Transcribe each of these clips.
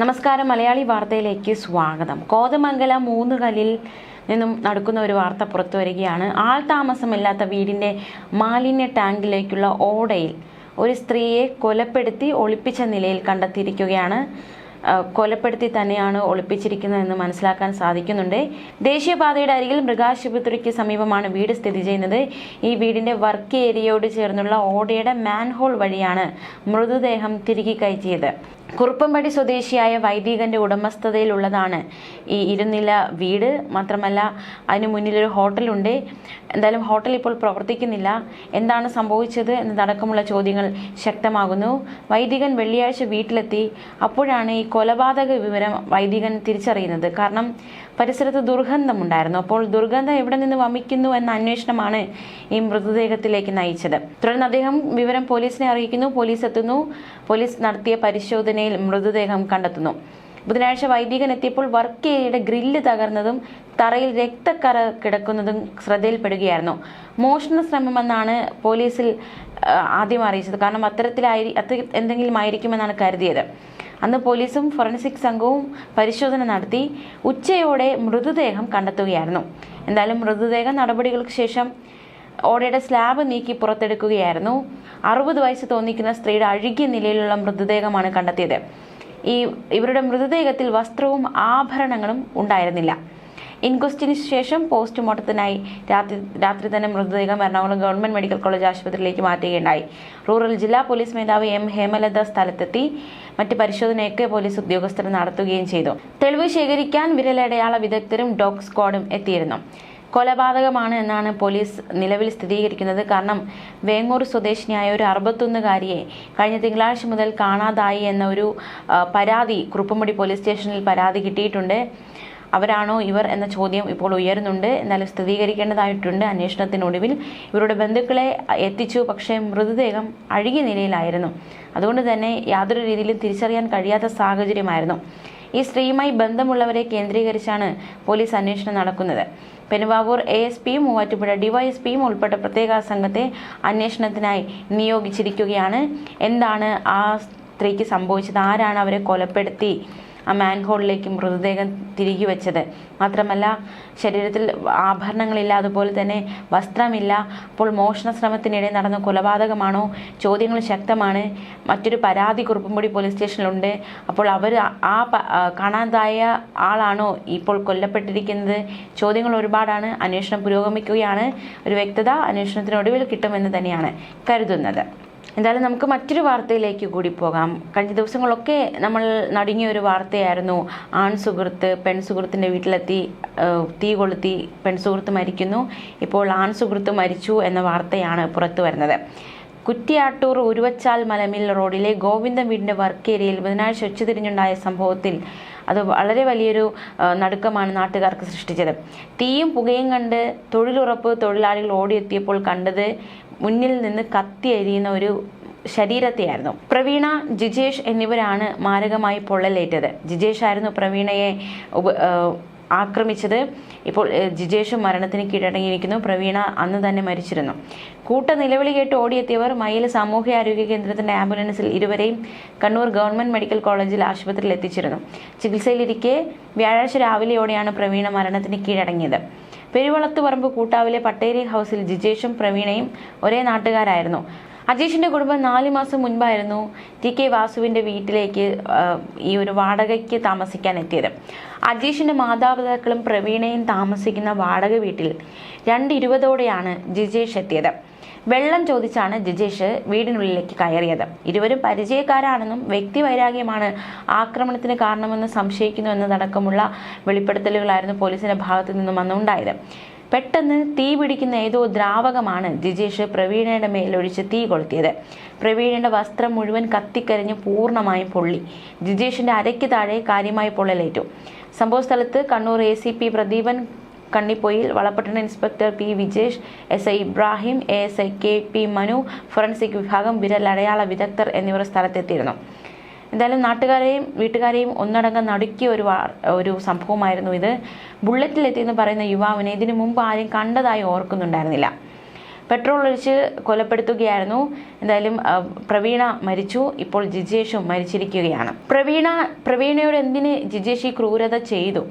നമസ്കാരം മലയാളി വാർത്തയിലേക്ക് സ്വാഗതം. കോതമംഗലം മൂന്നുകല്ലിൽ നിന്നും നടക്കുന്ന ഒരു വാർത്ത പുറത്തു വരികയാണ്. ആൾ താമസമില്ലാത്ത വീടിന്റെ മാലിന്യ ടാങ്കിലേക്കുള്ള ഓടയിൽ ഒരു സ്ത്രീയെ കൊലപ്പെടുത്തി ഒളിപ്പിച്ച നിലയിൽ കണ്ടെത്തിയിരിക്കുകയാണ്. കൊലപ്പെടുത്തി തന്നെയാണ് ഒളിപ്പിച്ചിരിക്കുന്നതെന്ന് മനസ്സിലാക്കാൻ സാധിക്കുന്നുണ്ട്. ദേശീയപാതയുടെ അരികിൽ മൃഗാശുപത്രിക്ക് സമീപമാണ് വീട് സ്ഥിതി ചെയ്യുന്നത്. ഈ വീടിന്റെ വർക്ക് ഏരിയയോട് ചേർന്നുള്ള ഓടയുടെ മാൻഹോൾ വഴിയാണ് മൃതദേഹം തിരികെ കയറ്റിയത്. കുറുപ്പമ്പടി സ്വദേശിയായ വൈദികന്റെ ഉടമസ്ഥതയിലുള്ളതാണ് ഈ ഇരുനില വീട്. മാത്രമല്ല അതിന് മുന്നിലൊരു ഹോട്ടലുണ്ട്. എന്തായാലും ഹോട്ടൽ ഇപ്പോൾ പ്രവർത്തിക്കുന്നില്ല. എന്താണ് സംഭവിച്ചത് എന്നതടക്കമുള്ള ചോദ്യങ്ങൾ ശക്തമാകുന്നു. വൈദികൻ വെള്ളിയാഴ്ച വീട്ടിലെത്തി. അപ്പോഴാണ് ഈ കൊലപാതക വിവരം വൈദികൻ തിരിച്ചറിയുന്നത്. കാരണം പരിസരത്ത് ദുർഗന്ധമുണ്ടായിരുന്നു. അപ്പോൾ ദുർഗന്ധം എവിടെ നിന്ന് വമിക്കുന്നു എന്ന അന്വേഷണമാണ് ഈ മൃതദേഹത്തിലേക്ക് നയിച്ചത്. തുടർന്ന് അദ്ദേഹം വിവരം പോലീസിനെ അറിയിക്കുന്നു. പോലീസ് എത്തുന്നു. പോലീസ് നടത്തിയ പരിശോധനയിൽ മൃതദേഹം കണ്ടെത്തുന്നു. ബുധനാഴ്ച വൈദികൻ എത്തിയപ്പോൾ വർക്ക് ഏരിയയുടെ ഗ്രില്ല് തകർന്നതും തറയിൽ രക്തക്കറ കിടക്കുന്നതും ശ്രദ്ധയിൽപ്പെടുകയായിരുന്നു. മോഷണ ശ്രമമെന്നാണ് പോലീസിൽ ആദ്യം അറിയിച്ചത്. കാരണം അത്തരത്തിലായി അത്ര എന്തെങ്കിലും ആയിരിക്കുമെന്നാണ് കരുതിയത്. അന്ന് പോലീസും ഫോറൻസിക് സംഘവും പരിശോധന നടത്തി ഉച്ചയോടെ മൃതദേഹം കണ്ടെത്തുകയായിരുന്നു. എന്തായാലും മൃതദേഹ നടപടികൾക്ക് ശേഷം ഓടയുടെ സ്ലാബ് നീക്കി പുറത്തെടുക്കുകയായിരുന്നു. അറുപത് വയസ്സ് തോന്നിക്കുന്ന സ്ത്രീയുടെ അഴുകിയ നിലയിലുള്ള മൃതദേഹമാണ് കണ്ടെത്തിയത്. ഈ ഇവരുടെ മൃതദേഹത്തിൽ വസ്ത്രവും ആഭരണങ്ങളും ഉണ്ടായിരുന്നില്ല. ഇൻക്വസ്റ്റിന് ശേഷം പോസ്റ്റ്മോർട്ടത്തിനായി രാത്രി രാത്രി തന്നെ മൃതദേഹം എറണാകുളം ഗവൺമെന്റ് മെഡിക്കൽ കോളേജ് ആശുപത്രിയിലേക്ക് മാറ്റുകയുണ്ടായി. റൂറൽ ജില്ലാ പോലീസ് മേധാവി എം ഹേമലത സ്ഥലത്തെത്തി മറ്റ് പരിശോധനയൊക്കെ പോലീസ് ഉദ്യോഗസ്ഥർ നടത്തുകയും ചെയ്തു. തെളിവ് ശേഖരിക്കാൻ വിരലടയാള വിദഗ്ധരും ഡോഗ് സ്ക്വാഡും എത്തിയിരുന്നു. കൊലപാതകമാണ് എന്നാണ് പോലീസ് നിലവിൽ സ്ഥിരീകരിക്കുന്നത്. കാരണം വേങ്ങൂർ സ്വദേശിനിയായ ഒരു അറുപത്തൊന്നുകാരിയെ കഴിഞ്ഞ തിങ്കളാഴ്ച മുതൽ കാണാതായി എന്ന ഒരു പരാതി കുറുപ്പുമുടി പോലീസ് സ്റ്റേഷനിൽ പരാതി കിട്ടിയിട്ടുണ്ട്. അവരാണോ ഇവർ എന്ന ചോദ്യം ഇപ്പോൾ ഉയരുന്നുണ്ട്. എന്നാലും സ്ഥിരീകരിക്കേണ്ടതായിട്ടുണ്ട് അന്വേഷണത്തിനൊടുവിൽ. ഇവരുടെ ബന്ധുക്കളെ എത്തിച്ചു. പക്ഷേ മൃതദേഹം അഴുകിയ നിലയിലായിരുന്നു. അതുകൊണ്ട് തന്നെ യാതൊരു രീതിയിലും തിരിച്ചറിയാൻ കഴിയാത്ത സാഹചര്യമായിരുന്നു. ഈ സ്ത്രീയുമായി ബന്ധമുള്ളവരെ കേന്ദ്രീകരിച്ചാണ് പോലീസ് അന്വേഷണം നടക്കുന്നത്. പെരുമ്പാവൂർ എ എസ് പിയും മൂവാറ്റുപുഴ ഡിവൈഎസ്പിയും ഉൾപ്പെട്ട പ്രത്യേക സംഘത്തെ അന്വേഷണത്തിനായി നിയോഗിച്ചിരിക്കുകയാണ്. എന്താണ് ആ സ്ത്രീക്ക് സംഭവിച്ചത്? ആരാണ് അവരെ കൊലപ്പെടുത്തി? ആ മാൻഹോളിലേക്ക് മൃതദേഹം തിരികെ വെച്ചത്. മാത്രമല്ല ശരീരത്തിൽ ആഭരണങ്ങളില്ല അതുപോലെ തന്നെ വസ്ത്രമില്ല. അപ്പോൾ മോഷണ ശ്രമത്തിനിടെ നടന്ന കൊലപാതകമാണോ? ചോദ്യങ്ങൾ ശക്തമാണ്. മറ്റൊരു പരാതി കുറുപ്പുംപൊടി പോലീസ് സ്റ്റേഷനിലുണ്ട്. അപ്പോൾ അവർ ആ കാണാതായ ആളാണോ ഇപ്പോൾ കൊല്ലപ്പെട്ടിരിക്കുന്നത്? ചോദ്യങ്ങൾ ഒരുപാടാണ്. അന്വേഷണം പുരോഗമിക്കുകയാണ്. ഒരു വ്യക്തത അന്വേഷണത്തിനൊടുവിൽ കിട്ടുമെന്ന് തന്നെയാണ് കരുതുന്നത്. എന്തായാലും നമുക്ക് മറ്റൊരു വാർത്തയിലേക്ക് കൂടി പോകാം. കഴിഞ്ഞ ദിവസങ്ങളൊക്കെ നമ്മൾ നടുങ്ങിയ ഒരു വാർത്തയായിരുന്നു. ആൺ സുഹൃത്ത് പെൺ സുഹൃത്തിന്റെ വീട്ടിലെത്തി തീ കൊളുത്തി പെൺ സുഹൃത്ത് മരിക്കുന്നു. ഇപ്പോൾ ആൺ സുഹൃത്ത് മരിച്ചു എന്ന വാർത്തയാണ് പുറത്തു വരുന്നത്. കുറ്റിയാട്ടൂർ ഉരുവച്ചാൽ മലമിൽ റോഡിലെ ഗോവിന്ദൻ വീടിന്റെ വർക്ക് ഏരിയയിൽ ബുധനാഴ്ച ഉച്ചതിരിഞ്ഞുണ്ടായ സംഭവത്തിൽ അത് വളരെ വലിയൊരു നടുക്കമാണ് നാട്ടുകാർക്ക് സൃഷ്ടിച്ചത്. തീയും പുകയും കണ്ട് തൊഴിലുറപ്പ് തൊഴിലാളികൾ ഓടിയെത്തിയപ്പോൾ കണ്ടത് മുന്നിൽ നിന്ന് കത്തി എരിയുന്ന ഒരു ശരീരത്തെയായിരുന്നു. പ്രവീണ ജിജേഷ് എന്നിവരാണ് മാരകമായി പൊള്ളലേറ്റത്. ജിജേഷ് ആയിരുന്നു പ്രവീണയെ ആക്രമിച്ചത്. ഇപ്പോൾ ജിജേഷ് മരണത്തിന് കീഴടങ്ങിയിരിക്കുന്നു. പ്രവീണ അന്ന് തന്നെ മരിച്ചിരുന്നു. കൂട്ട നിലവിളി കേട്ട് ഓടിയെത്തിയവർ മയിൽ സാമൂഹ്യാരോഗ്യ കേന്ദ്രത്തിന്റെ ആംബുലൻസിൽ ഇരുവരെയും കണ്ണൂർ ഗവൺമെന്റ് മെഡിക്കൽ കോളേജിൽ ആശുപത്രിയിൽ എത്തിച്ചിരുന്നു. ചികിത്സയിലിരിക്കെ വ്യാഴാഴ്ച രാവിലെയോടെയാണ് പ്രവീണ മരണത്തിന് കീഴടങ്ങിയത്. പെരുവളത്തുപറമ്പ് കൂട്ടാവിലെ പട്ടേരി ഹൗസിൽ ജിജേഷും പ്രവീണയും ഒരേ നാട്ടുകാരായിരുന്നു. അജീഷിന്റെ കുടുംബം നാല് മാസം മുൻപായിരുന്നു ടി കെ വാസുവിന്റെ വീട്ടിലേക്ക് ഈ ഒരു വാടകയ്ക്ക് താമസിക്കാൻ എത്തിയത്. അജീഷിന്റെ മാതാപിതാക്കളും പ്രവീണയും താമസിക്കുന്ന വാടക വീട്ടിൽ രണ്ട് ഇരുപതോടെയാണ് ജിജേഷ് എത്തിയത്. വെള്ളം ചോദിച്ചാണ് ജിജേഷ് വീടിനുള്ളിലേക്ക് കയറിയത്. ഇരുവരും പരിചയക്കാരാണെന്നും വ്യക്തി വൈരാഗ്യമാണ് ആക്രമണത്തിന് കാരണമെന്ന് സംശയിക്കുന്നു എന്നതടക്കമുള്ള വെളിപ്പെടുത്തലുകളായിരുന്നു പോലീസിന്റെ ഭാഗത്തു നിന്നും അന്നുണ്ടായത് പെട്ടെന്ന് തീ പിടിക്കുന്ന ഏതോ ദ്രാവകമാണ് ജിജേഷ് പ്രവീണയുടെ മേലൊഴിച്ച് തീ കൊളുത്തിയത്. പ്രവീണയുടെ വസ്ത്രം മുഴുവൻ കത്തിക്കരിഞ്ഞ് പൂർണമായും പൊള്ളി. ജിജേഷിന്റെ അരയ്ക്ക് താഴെ കാര്യമായി പൊള്ളലേറ്റു. സംഭവസ്ഥലത്ത് Kannur A C P Pradeepan Kannippoyil വളപട്ടണ inspector P Vijesh S I Ibrahim A S I K P Manu forensic വിഭാഗം വിരൽ അടയാള വിദഗ്ധർ എന്നിവർ സ്ഥലത്തെത്തിയിരുന്നു. എന്തായാലും നാട്ടുകാരെയും വീട്ടുകാരെയും ഒന്നടങ്കം നടുക്കിയ ഒരു ഒരു സംഭവമായിരുന്നു ഇത്. ബുള്ളറ്റിലെത്തിയെന്ന് പറയുന്ന യുവാവിനെ ഇതിനു മുമ്പ് ആരും കണ്ടതായി ഓർക്കുന്നുണ്ടായിരുന്നില്ല. പെട്രോൾ ഒഴിച്ച് കൊലപ്പെടുത്തുകയായിരുന്നു. എന്തായാലും പ്രവീണ മരിച്ചു. ഇപ്പോൾ ജിജേഷും മരിച്ചിരിക്കുകയാണ്. പ്രവീണ പ്രവീണയോട് എന്തിന് ജിജേഷ് ഈ ക്രൂരത ചെയ്തു?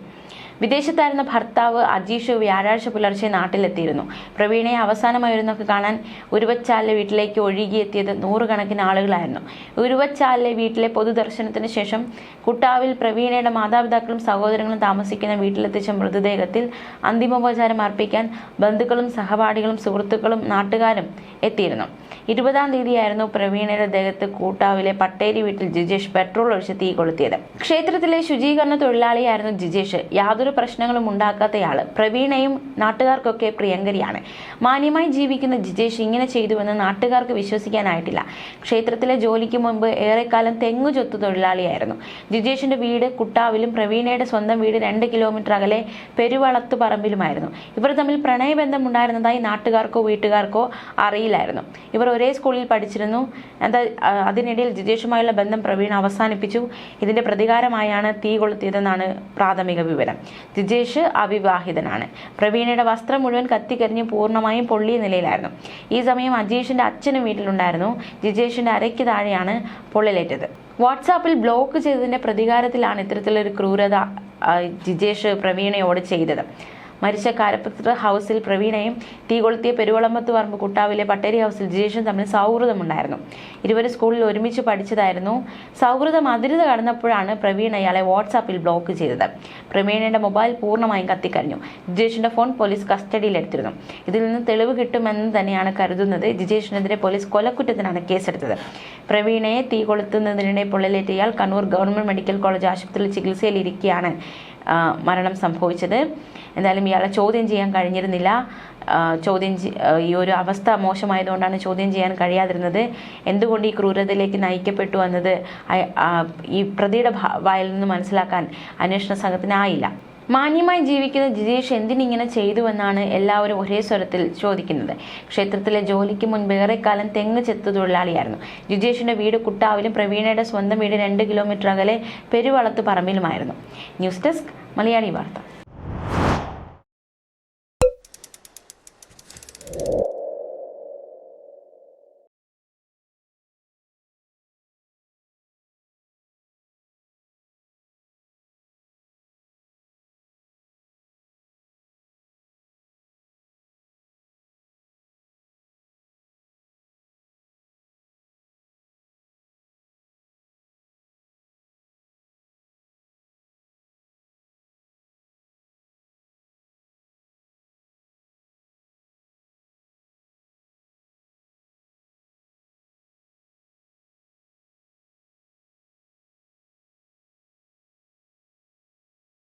വിദേശത്തായിരുന്ന ഭർത്താവ് അജീഷ് വ്യാഴാഴ്ച പുലർച്ചെ നാട്ടിലെത്തിയിരുന്നു. പ്രവീണയെ അവസാനമായിരുന്നൊക്കെ കാണാൻ ഉരുവച്ചാലിലെ വീട്ടിലേക്ക് ഒഴുകിയെത്തിയത് നൂറുകണക്കിന് ആളുകളായിരുന്നു. ഉരുവച്ചാലിലെ വീട്ടിലെ പൊതുദർശനത്തിന് ശേഷം കുട്ടാവിൽ പ്രവീണയുടെ മാതാപിതാക്കളും സഹോദരങ്ങളും താമസിക്കുന്ന വീട്ടിലെത്തിച്ച മൃതദേഹത്തിൽ അന്തിമോപചാരം അർപ്പിക്കാൻ ബന്ധുക്കളും സഹപാഠികളും സുഹൃത്തുക്കളും നാട്ടുകാരും എത്തിയിരുന്നു. ഇരുപതാം തീയതിയായിരുന്നു പ്രവീണയുടെ ദേഹത്ത് കൂട്ടാവിലെ പട്ടേരി വീട്ടിൽ ജിജേഷ് പെട്രോൾ ഒഴിച്ച് തീ കൊളുത്തിയത്. ക്ഷേത്രത്തിലെ ശുചീകരണ തൊഴിലാളിയായിരുന്നു ജിജേഷ്. യാതൊരു പ്രശ്നങ്ങളും ഉണ്ടാക്കാത്തയാൾ പ്രവീണയും നാട്ടുകാർക്കൊക്കെ പ്രിയങ്കരിയാണ്. മാന്യമായി ജീവിക്കുന്ന ജിജേഷ് ഇങ്ങനെ ചെയ്തുവെന്ന് നാട്ടുകാർക്ക് വിശ്വസിക്കാനായിട്ടില്ല. ക്ഷേത്രത്തിലെ ജോലിക്ക് മുമ്പ് ഏറെക്കാലം തെങ്ങു ചൊത്തു തൊഴിലാളിയായിരുന്നു. ജിജേഷിന്റെ വീട് കുട്ടാവിലും പ്രവീണയുടെ സ്വന്തം വീട് രണ്ട് കിലോമീറ്റർ അകലെ പെരുവളത്ത് പറമ്പിലുമായിരുന്നു ഇവർ തമ്മിൽ പ്രണയബന്ധം ഉണ്ടായിരുന്നതായി നാട്ടുകാർക്കോ വീട്ടുകാർക്കോ അറിയില്ലായിരുന്നു. ഇവർ ഒരേ സ്കൂളിൽ പഠിച്ചിരുന്നു. എന്താ അതിനിടയിൽ ജിജേഷുമായുള്ള ബന്ധം പ്രവീൺ അവസാനിപ്പിച്ചു. ഇതിന്റെ പ്രതികാരമായാണ് തീ കൊളുത്തിയതെന്നാണ് പ്രാഥമിക വിവരം. ജിജേഷ് അവിവാഹിതനാണ്. പ്രവീണയുടെ വസ്ത്രം മുഴുവൻ കത്തിക്കരിഞ്ഞ് പൂർണമായും പൊള്ളിയ നിലയിലായിരുന്നു. ഈ സമയം അജീഷിന്റെ അച്ഛനും വീട്ടിലുണ്ടായിരുന്നു. ജിജേഷിന്റെ അരയ്ക്ക് താഴെയാണ് പൊള്ളലേറ്റത്. വാട്സാപ്പിൽ ബ്ലോക്ക് ചെയ്തതിന്റെ പ്രതികാരത്തിലാണ് ഇത്തരത്തിലൊരു ക്രൂരത ജിജേഷ് പ്രവീണയോട് ചെയ്തത്. മരിച്ച കാരപ്പത്ര ഹൗസിൽ പ്രവീണയും തീ കൊളുത്തിയ പെരുവളമ്പത്ത് പറമ്പ് കുട്ടാവിലെ പട്ടേരി ഹൗസിൽ ജിജേഷും തമ്മിൽ സൗഹൃദമുണ്ടായിരുന്നു. ഇരുവരും സ്കൂളിൽ ഒരുമിച്ച് പഠിച്ചതായിരുന്നു. സൗഹൃദം അതിരുത കടന്നപ്പോഴാണ് പ്രവീണ ഇയാളെ വാട്സാപ്പിൽ ബ്ലോക്ക് ചെയ്തത്. പ്രവീണയുടെ മൊബൈൽ പൂർണമായും കത്തിക്കഴിഞ്ഞു. ജിജേഷിന്റെ ഫോൺ പോലീസ് കസ്റ്റഡിയിലെടുത്തിരുന്നു. ഇതിൽ നിന്ന് തെളിവ് കിട്ടുമെന്ന് തന്നെയാണ് കരുതുന്നത്. ജിജേഷിനെതിരെ പോലീസ് കൊലക്കുറ്റത്തിനാണ് കേസെടുത്തത്. പ്രവീണയെ തീ കൊളുത്തുന്നതിനിടെ പൊള്ളലേറ്റ ഇയാൾ കണ്ണൂർ ഗവൺമെന്റ് മെഡിക്കൽ കോളേജ് ആശുപത്രിയിൽ ചികിത്സയിലിരിക്കുകയാണ് മരണം സംഭവിച്ചത്. എന്തായാലും ഇയാളെ ചോദ്യം ചെയ്യാൻ കഴിഞ്ഞിരുന്നില്ല. ചോദ്യം ഈ ഒരു അവസ്ഥ മോശമായതുകൊണ്ടാണ് ചോദ്യം ചെയ്യാൻ കഴിയാതിരുന്നത്. എന്തുകൊണ്ട് ഈ ക്രൂരതയിലേക്ക് നയിക്കപ്പെട്ടു എന്നത് ഈ പ്രതിയുടെ വായിൽ നിന്ന് മനസ്സിലാക്കാൻ അന്വേഷണ സംഘത്തിനായില്ല മാന്യമായി ജീവിക്കുന്ന ജിജേഷ് എന്തിനിങ്ങനെ ചെയ്തുവെന്നാണ് എല്ലാവരും ഒരേ സ്വരത്തിൽ ചോദിക്കുന്നത്. ക്ഷേത്രത്തിലെ ജോലിക്ക് മുൻപ് ഏറെക്കാലം തെങ്ങ് ചെത്തു തൊഴിലാളിയായിരുന്നു. ജിജേഷിന്റെ വീട് കുട്ടാവിലും പ്രവീണയുടെ സ്വന്തം വീട് രണ്ട് കിലോമീറ്റർ അകലെ പെരുവളത്ത് പറമ്പിലുമായിരുന്നു. ന്യൂസ് ഡെസ്ക് മലയാളി വാർത്ത.